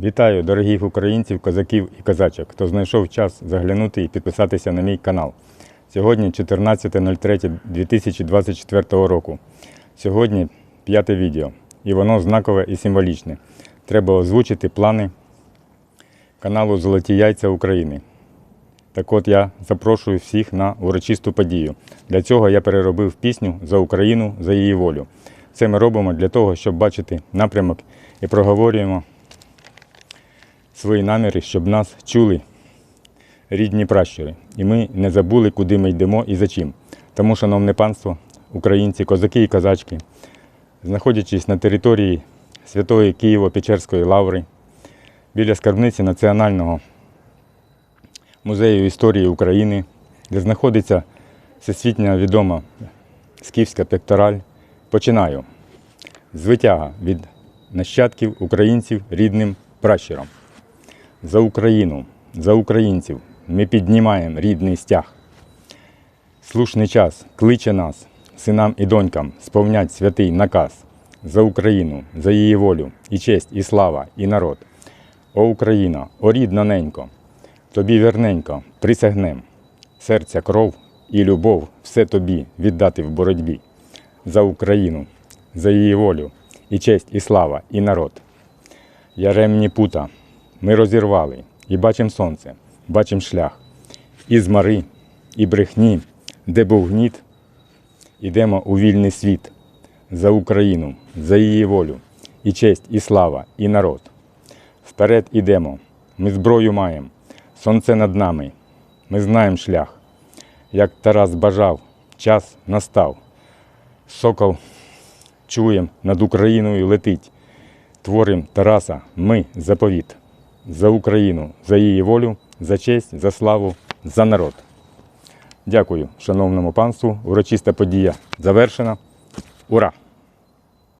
Вітаю дорогих українців, козаків і козачок, хто знайшов час заглянути і підписатися на мій канал. Сьогодні 14.03.2024 року. Сьогодні п'яте відео, і воно знакове і символічне. Треба озвучити плани каналу Золоті Яйця України. Так от я запрошую всіх на урочисту подію. Для цього я переробив пісню за Україну, за її волю. Це ми робимо для того, щоб бачити напрямок і проговорюємо свої наміри, щоб нас чули рідні пращури. І ми не забули, куди ми йдемо і за чим. Тому, шановне панство, українці, козаки і козачки, знаходячись на території Святої Києво-Печерської лаври, біля скарбниці Національного музею історії України, де знаходиться всесвітньо відома скіфська пектораль, починаю з витяга від нащадків українців рідним пращурам. За Україну, за українців ми піднімаємо рідний стяг. Слушний час кличе нас, синам і донькам, сповнять святий наказ за Україну, за її волю, і честь, і слава, і народ. О Україна, о рідна ненько, тобі верненько присягнем, серця кров і любов все тобі віддати в боротьбі. За Україну, за її волю, і честь, і слава, і народ. Яремні пута ми розірвали і бачим сонце, бачим шлях. І з мари, і брехні, де був гніт, ідемо у вільний світ за Україну, за її волю, і честь, і слава, і народ. Вперед ідемо, ми зброю маємо, сонце над нами, ми знаємо шлях. Як Тарас бажав, час настав. Сокол чуєм над Україною летить. Творим Тараса ми заповіт. За Україну, за її волю, за честь, за славу, за народ. Дякую, шановному панству. Урочиста подія завершена. Ура!